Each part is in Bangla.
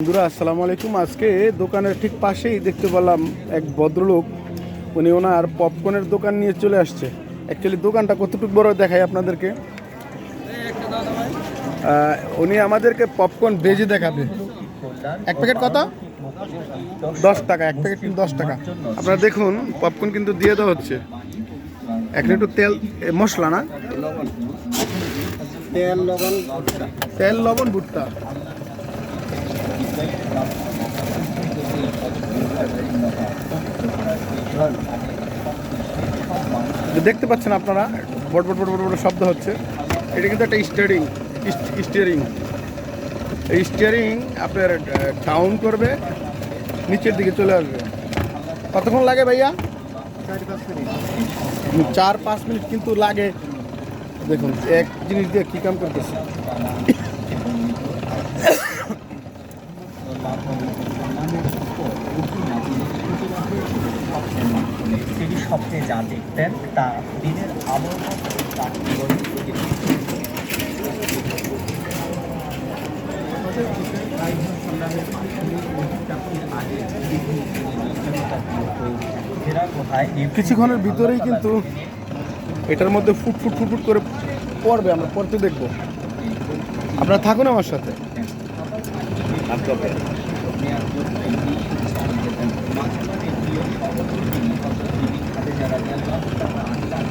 বন্ধুরা আসসালামু আলাইকুম। আজকে দোকানের ঠিক পাশেই দেখতে পেলাম এক ভদ্রলোক। উনি ওনার পপকর্নের দোকান নিয়ে চলে আসছে। অ্যাকচুয়ালি দোকানটা কতটুকু বড় দেখাই আপনাদেরকে? উনি আমাদেরকে পপকর্ন ভেজে দেখাবে। এক প্যাকেট কত? দশ টাকা এক প্যাকেট কিন্তু দশ টাকা। আপনারা দেখুন পপকর্ন কিন্তু দিয়ে দেওয়া হচ্ছে। এখন একটু তেল মশলা না? তেল লবণ ভুট্টা। তেল লবণ ভুট্টা। দেখতে পাচ্ছেন আপনারা, বট বট বট বট বট শব্দ হচ্ছে। এটা কিন্তু একটা স্টিয়ারিং স্টিয়ারিং এই স্টিয়ারিং আপনার ডাউন করবে, নিচের দিকে চলে আসবে। কতক্ষণ লাগে ভাইয়া? চার পাঁচ মিনিট চার পাঁচ মিনিট কিন্তু লাগে। দেখুন, এক জিনিস দিয়ে কী কাম করতেছে? যা দেখতেন তা দিনের আলোর তার জীবনে কিছুক্ষণের ভিতরেই কিন্তু এটার মধ্যে ফুট ফুট ফুট ফুট করে পড়বে আমরা পড়তে দেখব। আপনারা থাকুন আমার সাথে।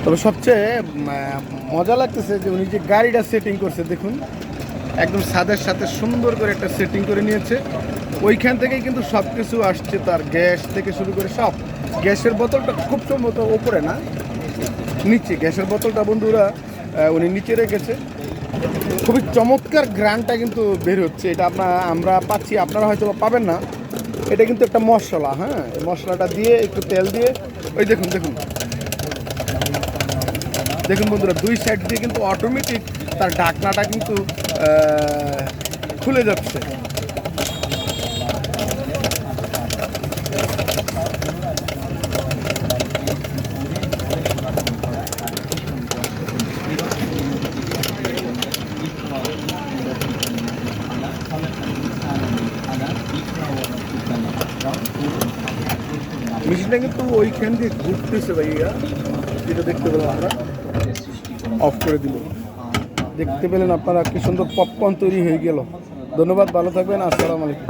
তবে সবচেয়ে মজা লাগতেছে যে উনি যে গাড়িটা সেটিং করছে, দেখুন, একদম সাদের সাথে সুন্দর করে একটা সেটিং করে নিয়েছে। ওইখান থেকেই কিন্তু সব কিছু আসছে, তার গ্যাস থেকে শুরু করে সব। গ্যাসের বোতলটা খুব সম্ভবত ওপরে না, নিচে। গ্যাসের বোতলটা, বন্ধুরা উনি নিচে রেখেছে। খুবই চমৎকার গ্রানটা কিন্তু বের হচ্ছে। এটা আপনার আমরা পাচ্ছি, আপনারা হয়তো পাবেন না। এটা কিন্তু একটা মশলা হ্যাঁ? মশলাটা দিয়ে, একটু তেল দিয়ে, ওই দেখুন দেখুন। দেখুন বন্ধুরা, দুই সাইড দিয়ে কিন্তু অটোমেটিক তার ঢাকনাটা কিন্তু খুলে যাচ্ছে। মেশিনটা কিন্তু ওইখান দিয়ে ঘুরতেছে ভাইয়া, যেটা দেখতে পেলাম আমরা। অফ করে দিল। দেখতে পেলেন আপনারা কি সুন্দর পপকর্ন তৈরি হয়ে গেল। ধন্যবাদ, ভালো থাকবেন, আসসালামু আলাইকুম।